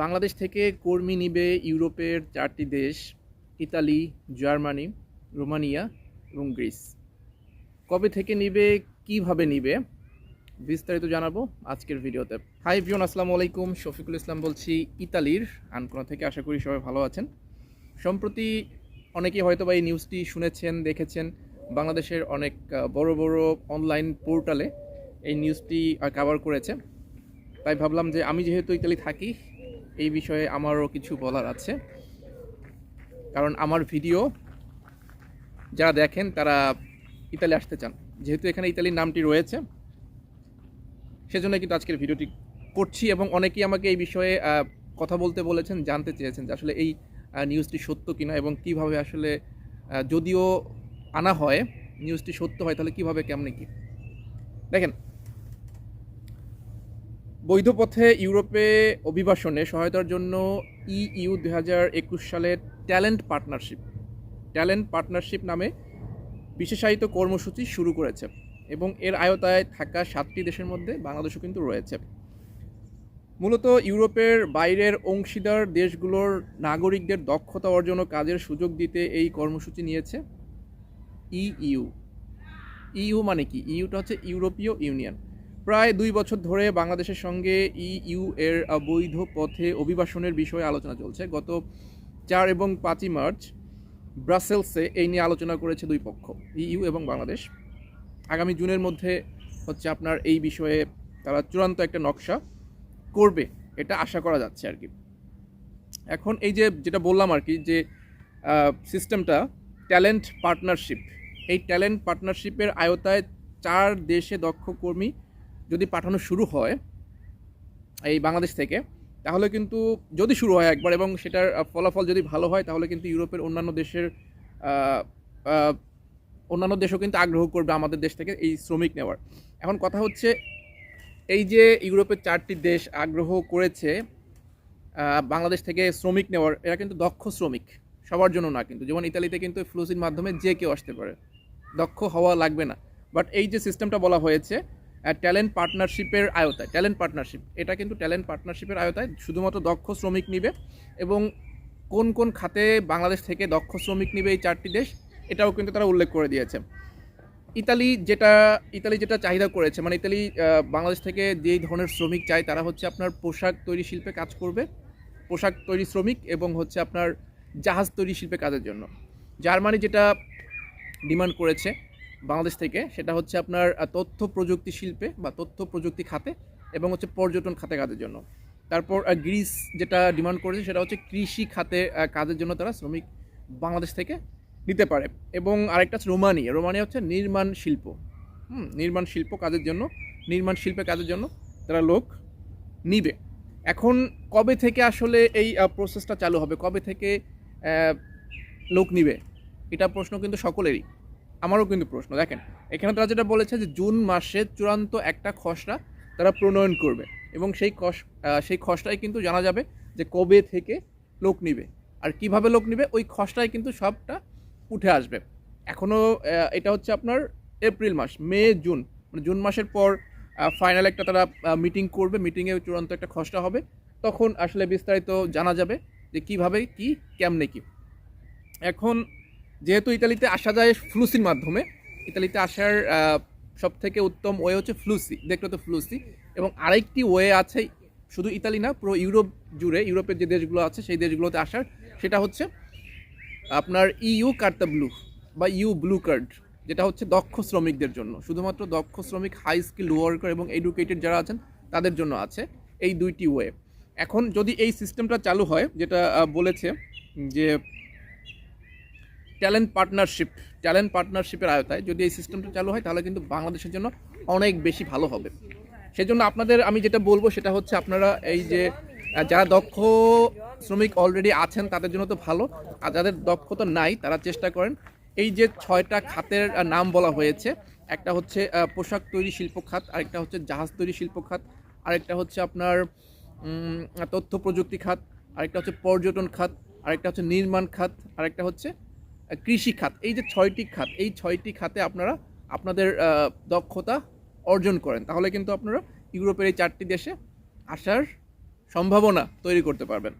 বাংলাদেশ থেকে কর্মী নিবে ইউরোপের চারটি দেশ, ইতালি, জার্মানি, রোমানিয়া এবং গ্রিস। কবে থেকে নিবে, কীভাবে নিবে, বিস্তারিত জানাব আজকের ভিডিওতে। হাই ভিওন আসসালামু আলাইকুম। শফিকুল ইসলাম বলছি, ইতালির। আনকোনা থেকে আশা করি সবাই ভালো আছেন। সম্প্রতি অনেকেই হয়তো বা এই নিউজটি শুনেছেন, দেখেছেন, বাংলাদেশের অনেক বড় বড় অনলাইন পোর্টালে এই নিউজটি কাভার করেছে। তাই ভাবলাম যে আমি যেহেতু ইতালি থাকি এই বিষয়ে আমারও কিছু বলার আছে। কারণ আমার ভিডিও যারা দেখেন তারা ইতালি আসতে চান। যেহেতু এখানে ইতালির নামটি রয়েছে সেজন্য কিন্তু আজকের ভিডিওটি করছি এবং অনেকেই আমাকে এই বিষয়ে কথা বলতে বলেছেন, জানতে চেয়েছেন যে আসলে এই নিউজটি সত্য কিনা এবং কীভাবে আসলে যদিও আনা হয় নিউজটি সত্য হয় তাহলে কীভাবে, কেমনে কি? দেখেন বৈধ পথে ইউরোপে অভিবাসনে সহায়তার জন্য ইইউ দুই হাজার একুশ সালের ট্যালেন্ট পার্টনারশিপ ট্যালেন্ট পার্টনারশিপ নামে বিশেষায়িত কর্মসূচি শুরু করেছে এবং এর আয়তায় থাকা সাতটি দেশের মধ্যে বাংলাদেশও কিন্তু রয়েছে। মূলত ইউরোপের বাইরের অংশীদার দেশগুলোর নাগরিকদের দক্ষতা অর্জন ও কাজের সুযোগ দিতে এই কর্মসূচি নিয়েছে ইইউ ইইউ মানে কি? ইইউটা হচ্ছে ইউরোপীয় ইউনিয়ন। প্রায় দুই বছর ধরে বাংলাদেশের সঙ্গে ইইউ এর অবৈধ পথে অভিবাসনের বিষয়ে আলোচনা চলছে। গত চার এবং পাঁচই মার্চ ব্রাসেলসে এই নিয়ে আলোচনা করেছে দুই পক্ষ ইইউ এবং বাংলাদেশ। আগামী জুনের মধ্যে হচ্ছে আপনার এই বিষয়ে তারা চূড়ান্ত একটা নকশা করবে, এটা আশা করা যাচ্ছে আর কি। এখন এই যে যেটা বললাম আর কি, যে সিস্টেমটা ট্যালেন্ট পার্টনারশিপ, এই ট্যালেন্ট পার্টনারশিপের আয়তায় চার দেশে দক্ষ কর্মী যদি পাঠানো শুরু হয় এই বাংলাদেশ থেকে, তাহলে কিন্তু যদি শুরু হয় একবার এবং সেটার ফলাফল যদি ভালো হয়, তাহলে কিন্তু ইউরোপের অন্যান্য দেশের অন্যান্য দেশও কিন্তু আগ্রহ করবে আমাদের দেশ থেকে এই শ্রমিক নেওয়ার। এখন কথা হচ্ছে, এই যে ইউরোপের চারটি দেশ আগ্রহ করেছে বাংলাদেশ থেকে শ্রমিক নেওয়ার, এরা কিন্তু দক্ষ শ্রমিক, সবার জন্য না কিন্তু। যেমন ইতালিতে কিন্তু ফ্লুসির মাধ্যমে যে কেউ আসতে পারে, দক্ষ হওয়া লাগবে না। বাট এই যে সিস্টেমটা বলা হয়েছে ট্যালেন্ট পার্টনারশিপের আয়তায় ট্যালেন্ট পার্টনারশিপ এটা কিন্তু ট্যালেন্ট পার্টনারশিপের আয়তায় শুধুমাত্র দক্ষ শ্রমিক নিবে এবং কোন কোন খাতে বাংলাদেশ থেকে দক্ষ শ্রমিক নিবে এই চারটি দেশ, এটাও কিন্তু তারা উল্লেখ করে দিয়েছে। ইতালি যেটা ইতালি যেটা চাহিদা করেছে মানে ইতালি বাংলাদেশ থেকে যেই ধরনের শ্রমিক চায়, তারা হচ্ছে আপনার পোশাক তৈরি শিল্পে কাজ করবে, পোশাক তৈরি শ্রমিক এবং হচ্ছে আপনার জাহাজ তৈরি শিল্পে কাজের জন্য। জার্মানি যেটা ডিমান্ড করেছে বাংলাদেশ থেকে, সেটা হচ্ছে আপনার তথ্য প্রযুক্তি শিল্পে বা তথ্য প্রযুক্তি খাতে এবং হচ্ছে পর্যটন খাতে কাজের জন্য। তারপর গ্রিস যেটা ডিমান্ড করেছে, সেটা হচ্ছে কৃষি খাতে কাজের জন্য তারা শ্রমিক বাংলাদেশ থেকে নিতে পারে। এবং আরেকটা হচ্ছে রোমানিয়া। রোমানিয়া হচ্ছে নির্মাণ শিল্প। হুম, নির্মাণ শিল্প কাজের জন্য, নির্মাণ শিল্পে কাজের জন্য তারা লোক নিবে। এখন কবে থেকে আসলে এই প্রসেসটা চালু হবে? কবে থেকে লোক নিবে? এটা প্রশ্ন কিন্তু সকলেরই। আমারও কিন্তু প্রশ্ন। দেখেন, এখানে তারা যেটা বলেছে যে জুন মাসে চূড়ান্ত একটা খসড়া তারা প্রণয়ন করবে এবং সেই খস সেই খসড়ায় কিন্তু জানা যাবে যে কবে থেকে লোক নিবে। আর কীভাবে লোক নিবে? ওই খসড়ায় কিন্তু সবটা উঠে আসবে। এখনও এটা হচ্ছে আপনার এপ্রিল মাস, মে, জুন। মানে জুন মাসের পর ফাইনাল একটা তারা মিটিং করবে মিটিংয়ে চূড়ান্ত একটা খসড়া হবে। তখন আসলে বিস্তারিত জানা যাবে যে কীভাবে, কি, কেমনে, কি। এখন যেহেতু ইতালিতে আসা যায় ফ্লুসির মাধ্যমে, ইতালিতে আসার সব থেকে উত্তম ওয়ে হচ্ছে ফ্লুসি দেখলে তো ফ্লুসি এবং আরেকটি ওয়ে আছে, শুধু ইতালি না, পুরো ইউরোপ জুড়ে, ইউরোপের যে দেশগুলো আছে, সেই দেশগুলোতে আসার, সেটা হচ্ছে আপনার ইউ কার্তা ব্লু বা ইউ ব্লু কার্ড যেটা হচ্ছে দক্ষ শ্রমিকদের জন্য। শুধুমাত্র দক্ষ শ্রমিক হাই স্কিল ওয়ার্কার এবং এডুকেটেড যারা আছেন, তাদের জন্য আছে এই দুইটি ওয়ে। এখন যদি এই সিস্টেমটা চালু হয়, যেটা বলেছে যে ট্যালেন্ট পার্টনারশিপ ট্যালেন্ট পার্টনারশিপের আয়তায় যদি এই সিস্টেমটা চালু হয়, তাহলে কিন্তু বাংলাদেশের জন্য অনেক বেশি ভালো হবে। সেজন্য আপনাদের আমি যেটা বলব, সেটা হচ্ছে আপনারা এই যে যারা দক্ষ শ্রমিক অলরেডি আছেন, তাদের জন্য তো ভালো। আর যাদের দক্ষতা নাই, তারা চেষ্টা করেন। এই যে ছয়টা খাতের নাম বলা হয়েছে, একটা হচ্ছে পোশাক তৈরি শিল্প খাত, আরেকটা হচ্ছে জাহাজ তৈরি শিল্প খাত, আরেকটা হচ্ছে আপনার তথ্য প্রযুক্তি খাত, আরেকটা হচ্ছে পর্যটন খাত, আরেকটা হচ্ছে নির্মাণ খাত, আরেকটা হচ্ছে কৃষি খাত, এই যে ছয়টি খাত, এই ছয়টি খাতে আপনারা আপনাদের দক্ষতা অর্জন করেন। তাহলে কিন্তু আপনারা ইউরোপের এই চারটি দেশে আসার সম্ভাবনা তৈরি করতে পারবেন।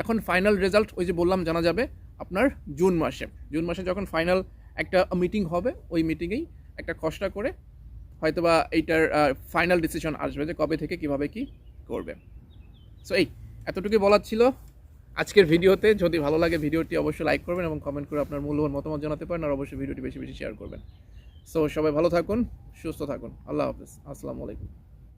এখন ফাইনাল রেজাল্ট ওই যে বললাম, জানা যাবে আপনার জুন মাসে। জুন মাসে যখন ফাইনাল একটা মিটিং হবে, ওই মিটিংয়েই একটা খসড়া করে হয়তোবা এইটার ফাইনাল ডিসিশন আসবে যে কবে থেকে, কীভাবে, কি করবে। সো এই, এতটুকুই বলার ছিল। আজকের ভিডিওতে যদি ভালো লাগে ভিডিওটি অবশ্যই লাইক করবেন এবং কমেন্ট করে আপনার মূল্যবান মতামত জানাতে পারেন আর অবশ্যই ভিডিওটি বেশি বেশি শেয়ার করবেন। সো সবাই ভালো থাকুন, সুস্থ থাকুন। আল্লাহ হাফিজ। আসসালামু আলাইকুম।